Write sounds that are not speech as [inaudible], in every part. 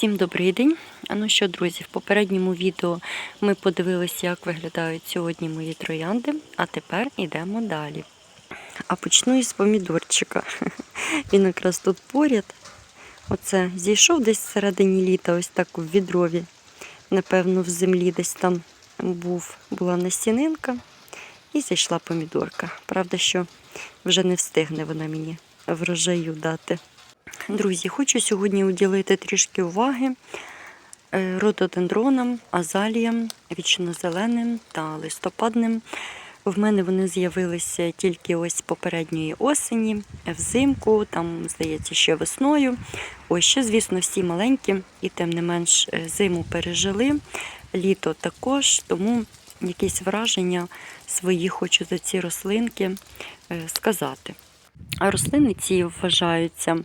Всім добрий день. Ну що, друзі, в попередньому відео ми подивилися, як виглядають сьогодні мої троянди, а тепер йдемо далі. А почну із помідорчика. [laughs] Він якраз тут поряд. Оце зійшов десь всередині літа, ось так в відрові. Напевно, в землі десь там був, була насінинка і зійшла помідорка. Правда, що вже не встигне вона мені врожаю дати. Друзі, хочу сьогодні уділити трішки уваги е, рододендронам, азаліям, вічнозеленим та листопадним. В мене вони з'явилися тільки ось попередньої осені, взимку, там, здається, ще весною. Ось ще, звісно, всі маленькі, і тим не менш е, зиму пережили, літо також, тому якісь враження свої хочу за ці рослинки е, сказати. Рослини ці вважаються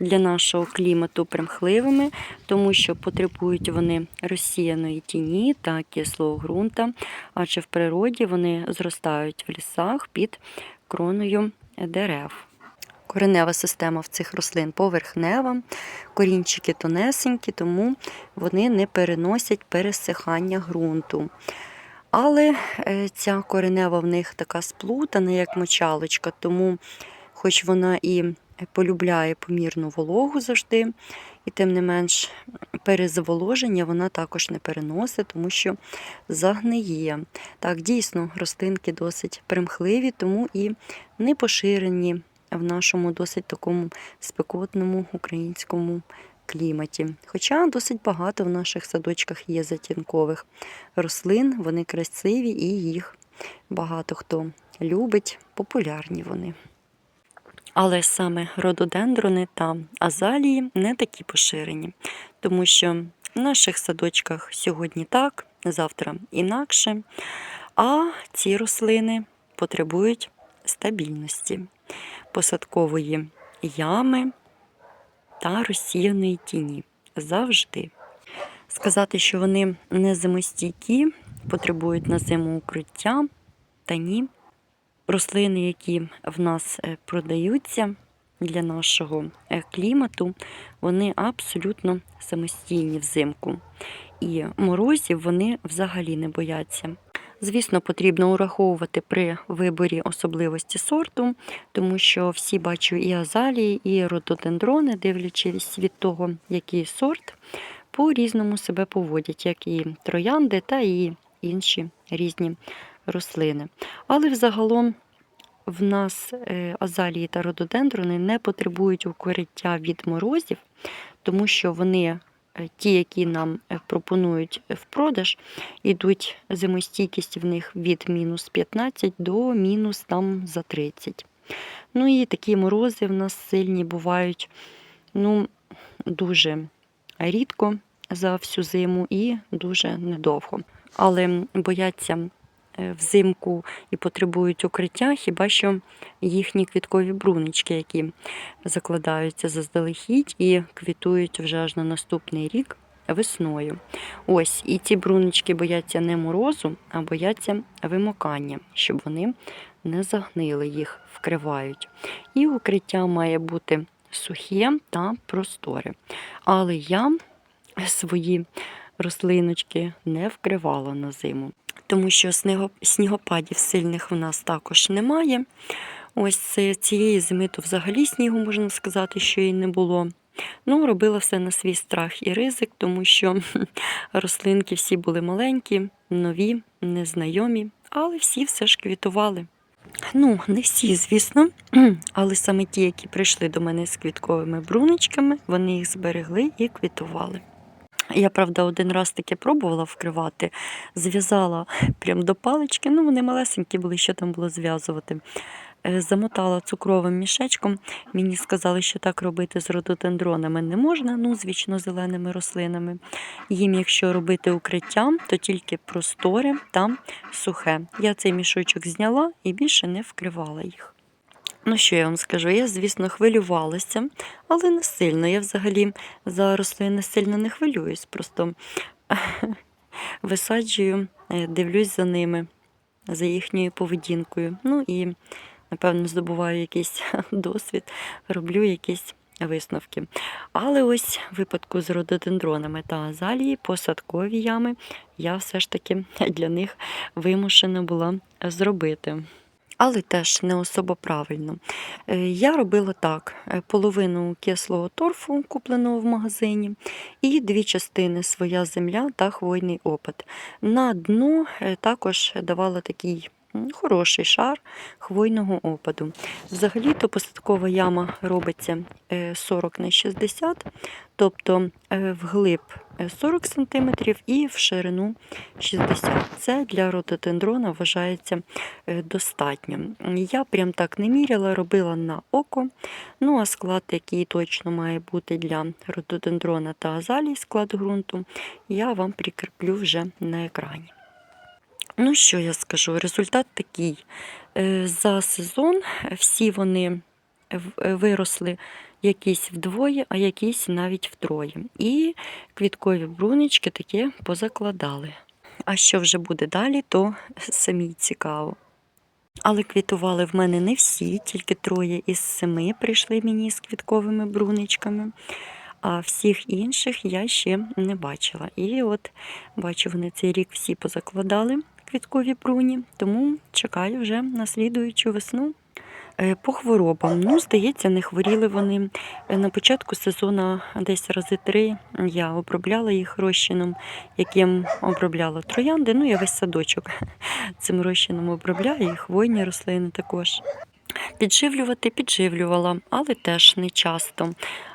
для нашого клімату примхливими, тому що потребують вони розсіяної тіні та кислого ґрунта, адже в природі вони зростають в лісах під кроною дерев. Коренева система в цих рослин поверхнева, корінчики тонесенькі, тому вони не переносять пересихання ґрунту. Але е, ця коренева в них така сплутана, як мочалочка, тому хоч вона і полюбляє помірну вологу завжди, і тим не менш перезволоження вона також не переносить, тому що загниє. Так, дійсно, рослинки досить примхливі, тому і не поширені в нашому досить такому спекотному українському кліматі. Хоча досить багато в наших садочках є затінкових рослин, вони красиві і їх багато хто любить, популярні вони. Але саме рододендрони та азалії не такі поширені, тому що в наших садочках сьогодні так, завтра інакше. А ці рослини потребують стабільності, посадкової ями та розсіяної тіні завжди. Сказати, що вони не зимостійкі, потребують на зиму укриття, та ні. Рослини, які в нас е, продаються для нашого е, клімату, вони абсолютно самостійні взимку. І морозів вони взагалі не бояться. Звісно, потрібно ураховувати при виборі особливості сорту, тому що всі бачу і азалії, і рододендрони, дивлячись від того, який сорт, по-різному себе поводять, як і троянди, та і інші різні рослини. Але взагалом в нас е, азалії та рододендрони не потребують укриття від морозів, тому що вони, е, ті, які нам е, пропонують в продаж, ідуть зимостійкість в них від мінус 15 до мінус там за 30. Ну і такі морози в нас сильні бувають ну, дуже рідко за всю зиму і дуже недовго. Але бояться взимку і потребують укриття, хіба що їхні квіткові брунички, які закладаються заздалегідь і квітують вже аж на наступний рік весною. Ось, і ці брунички бояться не морозу, а бояться вимокання, щоб вони не загнили, їх вкривають. І укриття має бути сухе та просторе. Але я свої рослиночки не вкривала на зиму, тому що снігопадів сильних в нас також немає. Ось це- цієї зими то взагалі снігу можна сказати, що і не було. Ну, робила все на свій страх і ризик, тому що [laughs] рослинки всі були маленькі, нові, незнайомі, але всі все ж квітували. Ну, не всі, звісно, [clears throat] але саме ті, які прийшли до мене з квітковими бруничками, вони їх зберегли і квітували. Я, правда, один раз таке пробувала вкривати, зв'язала прям до палички, ну вони малесенькі були, що там було зв'язувати. Е, Замотала цукровим мішечком. Мені сказали, що так робити з рододендронами не можна, ну, з вічно-зеленими рослинами. Їм, якщо робити укриття, то тільки просторе та сухе. Я цей мішочок зняла і більше не вкривала їх. Ну, що я вам скажу? Я, звісно, хвилювалася, але не сильно. Я взагалі за рослини сильно не хвилююсь. Просто [laughs] висаджую, е, дивлюсь за ними, за їхньою поведінкою. Ну і, напевно, здобуваю якийсь [laughs] досвід, роблю якісь висновки. Але ось в випадку з рододендронами та азалії посадкові ями я все ж таки для них вимушена була зробити. Але теж не особо правильно. Е, Я робила так: е, половину кислого торфу, купленого в магазині, і дві частини своя земля та хвойний опад. На дно е, також давала такий хороший шар хвойного опаду. Взагалі-то посадкова яма робиться е, 40 на 60, тобто е, вглиб е, 40 см і в ширину 60 Це для рододендрона вважається е, достатньо. Я прям так не міряла, робила на око. Ну а склад, який точно має бути для рододендрона та азалій, склад ґрунту, я вам прикріплю вже на екрані. Ну, що я скажу? Результат такий. Е, За сезон всі вони виросли якісь вдвоє, а якісь навіть втроє. І квіткові брунички таке позакладали. А що вже буде далі, то самі цікаво. Але квітували в мене не всі, тільки троє із семи прийшли мені з квітковими бруничками. А всіх інших я ще не бачила. І от бачу, вони цей рік всі позакладали квіткові бруні, тому чекаю вже на слідуючу весну. Е, По хворобам, ну, здається, не хворіли вони. Е, На початку сезону десь рази три я обробляла їх розчином, яким обробляла троянди. Ну, я весь садочок [laughs] цим розчином обробляю, і хвойні рослини також. Підживлювати підживлювала, але теж не часто.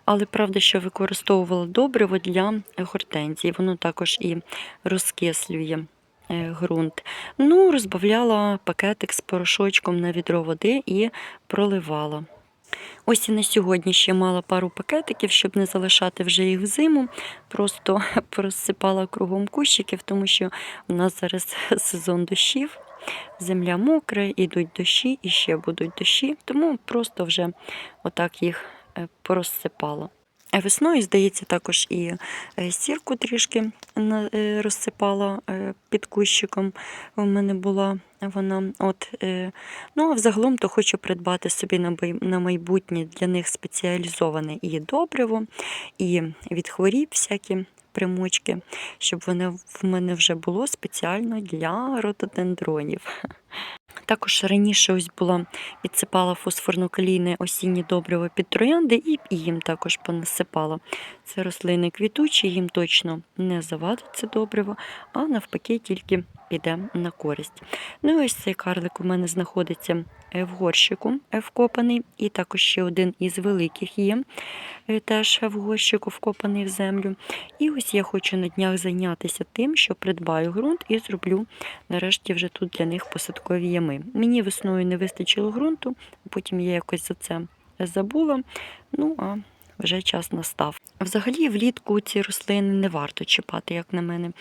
Але правда, що використовувала добриво для гортензії. Воно також і розкислює ґрунт. Ну, розбавляла пакетик з порошочком на відро води і проливала. Ось і на сьогодні ще мала пару пакетиків, щоб не залишати вже їх в зиму. Просто [laughs] порозсипала кругом кущиків, тому що у нас зараз [laughs] сезон дощів. Земля мокра, ідуть дощі і ще будуть дощі, тому просто вже отак їх е, порозсипала. Весною, здається, також і е, сірку трішки е, розсипала е, під кущиком. У мене була вона. От, ну, а взагалом то хочу придбати собі на майбутнє для них спеціалізоване і добриво, і від хворіб всякі примочки, щоб воно в мене вже було спеціально для рододендронів. [laughs] Також раніше ось була відсипала фосфорно-калійне осіннє добриво під троянди і їм також понасипала. Це рослини квітучі, їм точно не завадить це добриво, а навпаки тільки піде на користь. Ну і ось цей карлик у мене знаходиться е, в горщику е, вкопаний, і також ще один із великих є, е, теж в горщику вкопаний в землю. І ось я хочу на днях зайнятися тим, що придбаю ґрунт і зроблю нарешті вже тут для них посадкові ями. Мені весною не вистачило ґрунту, потім я якось за це забула. Ну а вже час настав. Взагалі, влітку ці рослини не варто чіпати, як на мене.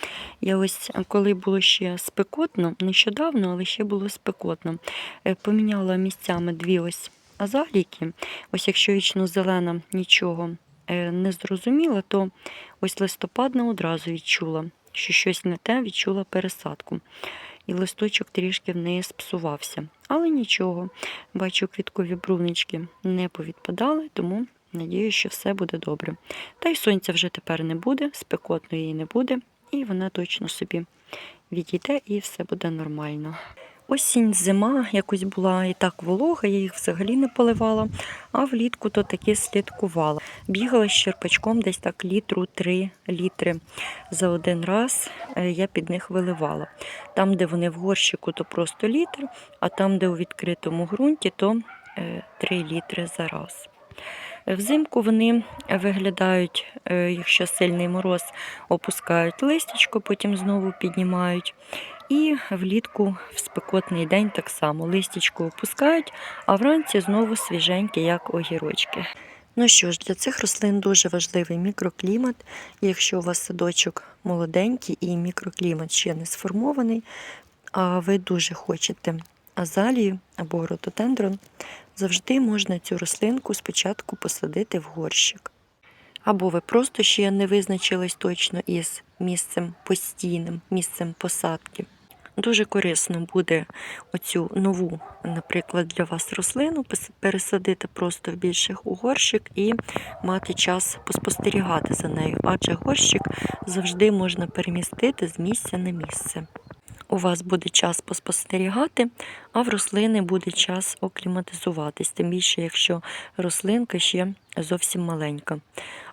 Я ось коли було ще спекотно, нещодавно, але ще було спекотно, е, поміняла місцями дві ось азалійки. Ось якщо вічно зелена нічого е, не зрозуміла, то ось листопадна одразу відчула, що щось не те, відчула пересадку. І листочок трішки в неї спсувався. Але нічого, бачу, квіткові брунички не повідпадали, тому надію, що все буде добре. Та й сонця вже тепер не буде, спекотно її не буде, і вона точно собі відійде і все буде нормально. Осінь, зима якось була і так волога, я їх взагалі не поливала, а влітку то таки слідкувала. Бігала з черпачком десь так літру 3 літри за один раз е, я під них виливала. Там, де вони в горщику, то просто літр, а там, де у відкритому ґрунті, то 3 літри за раз. Взимку вони виглядають, е, якщо сильний мороз, опускають листячко, потім знову піднімають. І влітку в спекотний день так само листячко опускають, а вранці знову свіженькі, як огірочки. Ну що ж, для цих рослин дуже важливий мікроклімат. Якщо у вас садочок молоденький і мікроклімат ще не сформований, а ви дуже хочете азалію або ротодендрон, завжди можна цю рослинку спочатку посадити в горщик. Або ви просто ще не визначились точно із місцем постійним, місцем посадки. Дуже корисно буде оцю нову, наприклад, для вас рослину пересадити просто в більших у горщик і мати час поспостерігати за нею, адже горщик завжди можна перемістити з місця на місце. У вас буде час поспостерігати, а в рослини буде час окліматизуватись, тим більше, якщо рослинка ще зовсім маленька.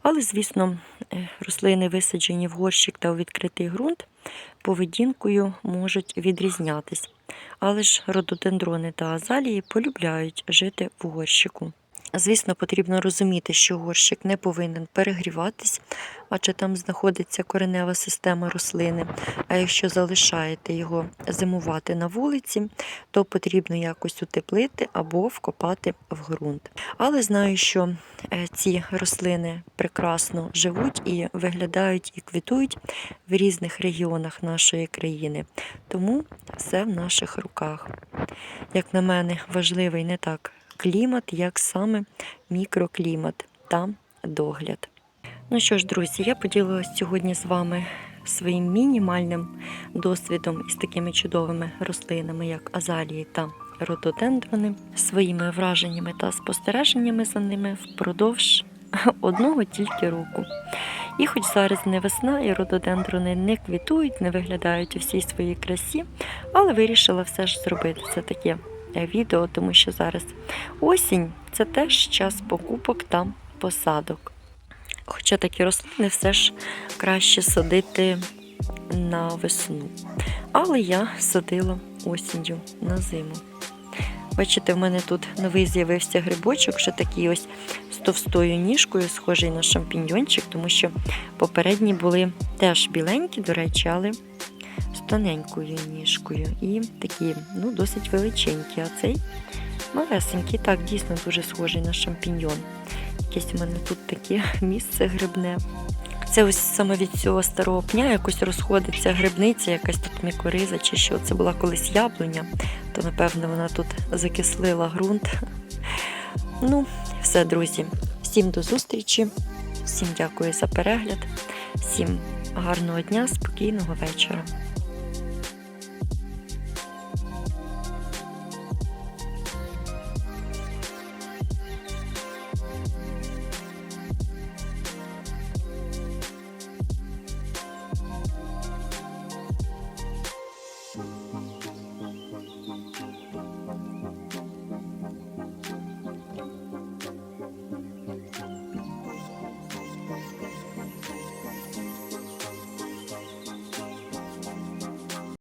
Але, звісно, е, рослини, висаджені в горщик та у відкритий ґрунт, поведінкою можуть відрізнятись. Але ж рододендрони та азалії полюбляють жити в горщику. Звісно, потрібно розуміти, що горщик не повинен перегріватись, адже там знаходиться коренева система рослини. А якщо залишаєте його зимувати на вулиці, то потрібно якось утеплити або вкопати в ґрунт. Але знаю, що е, ці рослини прекрасно живуть і виглядають і квітують в різних регіонах нашої країни. Тому все в наших руках. Як на мене, важливий не так клімат, як саме мікроклімат та догляд. Ну що ж, друзі, я поділилась сьогодні з вами своїм мінімальним досвідом із такими чудовими рослинами, як азалії та рододендрони, своїми враженнями та спостереженнями за ними впродовж [laughs] одного тільки року. І хоч зараз не весна, і рододендрони не квітують, не виглядають у всій своїй красі, але вирішила все ж зробити це таке відео, тому що зараз осінь це теж час покупок та посадок. Хоча такі рослини все ж краще садити на весну. Але я садила осінню на зиму. Бачите, в мене тут новий з'явився грибочок, що такий ось з товстою ніжкою, схожий на шампіньйончик, тому що попередні були теж біленькі, до речі, але тоненькою ніжкою. І такі, ну, досить величенькі. А цей малесенький, так, дійсно дуже схожий на шампіньйон. Якесь у мене тут таке [laughs] місце грибне. Це ось саме від цього старого пня якось розходиться грибниця, якась тут мікориза чи що. Це була колись яблуня, то напевно вона тут закислила ґрунт. [laughs] Ну, все, друзі. Всім до зустрічі, всім дякую за перегляд, всім гарного дня, спокійного вечора.